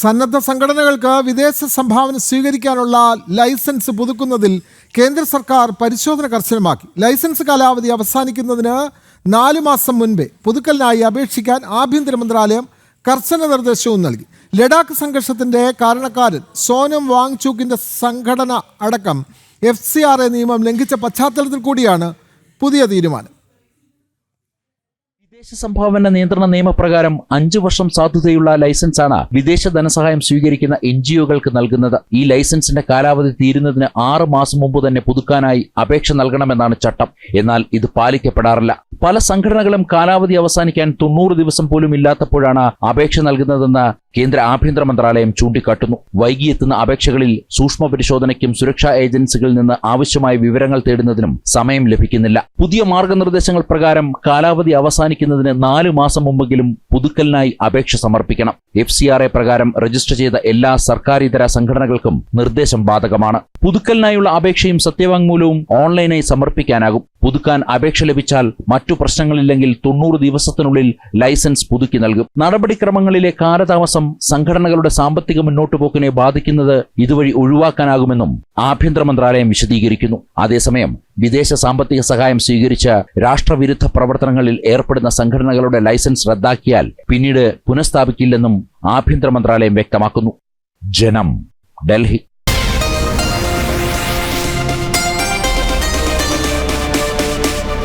സന്നദ്ധ സംഘടനകൾക്ക് വിദേശ സംഭാവന സ്വീകരിക്കാനുള്ള ലൈസൻസ് പുതുക്കുന്നതിൽ കേന്ദ്ര സർക്കാർ പരിശോധന കർശനമാക്കി. ലൈസൻസ് കാലാവധി അവസാനിക്കുന്നതിന് നാല് മാസം മുൻപേ പുതുക്കലിനായി അപേക്ഷിക്കാൻ ആഭ്യന്തര മന്ത്രാലയം കർശന നിർദ്ദേശവും നൽകി. ലഡാക്ക് സംഘർഷത്തിന്റെ കാരണക്കാരൻ സോനം വാങ്ചൂക്കിന്റെ സംഘടന അടക്കം എഫ് സി ആർ എ നിയമം ലംഘിച്ച പശ്ചാത്തലത്തിൽ കൂടിയാണ് പുതിയ തീരുമാനം. വിദേശ സംഭാവന നിയന്ത്രണ നിയമപ്രകാരം അഞ്ചു വർഷം സാധുതയുള്ള ലൈസൻസാണ് വിദേശ ധനസഹായം സ്വീകരിക്കുന്ന എൻ ജിഒകൾക്ക് നൽകുന്നത്. ഈ ലൈസൻസിന്റെ കാലാവധി തീരുന്നതിന് ആറ് മാസം മുമ്പ് തന്നെ പുതുക്കാനായി അപേക്ഷ നൽകണമെന്നാണ് ചട്ടം. എന്നാൽ ഇത് പാലിക്കപ്പെടാറില്ല. പല സംഘടനകളും കാലാവധി അവസാനിക്കാൻ തൊണ്ണൂറ് ദിവസം പോലും ഇല്ലാത്തപ്പോഴാണ് അപേക്ഷ നൽകുന്നതെന്ന് കേന്ദ്ര ആഭ്യന്തര മന്ത്രാലയം ചൂണ്ടിക്കാട്ടുന്നു. വൈകിയെത്തുന്ന അപേക്ഷകളിൽ സൂക്ഷ്മ പരിശോധനയ്ക്കും സുരക്ഷാ ഏജൻസികളിൽ നിന്ന് ആവശ്യമായ വിവരങ്ങൾ തേടുന്നതിനും സമയം ലഭിക്കുന്നില്ല. പുതിയ മാർഗനിർദ്ദേശങ്ങൾ പ്രകാരം കാലാവധി അവസാനിക്കുന്നതിന് നാല് മാസം മുമ്പെങ്കിലും പുതുക്കലിനായി അപേക്ഷ സമർപ്പിക്കണം. എഫ് സി ആർ എ പ്രകാരം രജിസ്റ്റർ ചെയ്ത എല്ലാ സർക്കാരിതര സംഘടനകൾക്കും നിർദ്ദേശം ബാധകമാണ്. പുതുക്കലിനായുള്ള അപേക്ഷയും സത്യവാങ്മൂലവും ഓൺലൈനായി സമർപ്പിക്കാനാകും. പുതുക്കാൻ അപേക്ഷ ലഭിച്ചാൽ മറ്റു പ്രശ്നങ്ങളില്ലെങ്കിൽ തൊണ്ണൂറ് ദിവസത്തിനുള്ളിൽ ലൈസൻസ് പുതുക്കി നൽകും. നടപടിക്രമങ്ങളിലെ കാലതാമസം സംഘടനകളുടെ സാമ്പത്തിക മുന്നോട്ടുപോക്കിനെ ബാധിക്കുന്നത് ഇതുവഴി ഒഴിവാക്കാനാകുമെന്നും ആഭ്യന്തര മന്ത്രാലയം വിശദീകരിക്കുന്നു. അതേസമയം വിദേശ സാമ്പത്തിക സഹായം സ്വീകരിച്ച രാഷ്ട്രവിരുദ്ധ പ്രവർത്തനങ്ങളിൽ ഏർപ്പെടുന്ന സംഘടനകളുടെ ലൈസൻസ് റദ്ദാക്കിയാൽ പിന്നീട് പുനഃസ്ഥാപിക്കില്ലെന്നും ആഭ്യന്തര മന്ത്രാലയം വ്യക്തമാക്കുന്നു ജനം ഡൽഹി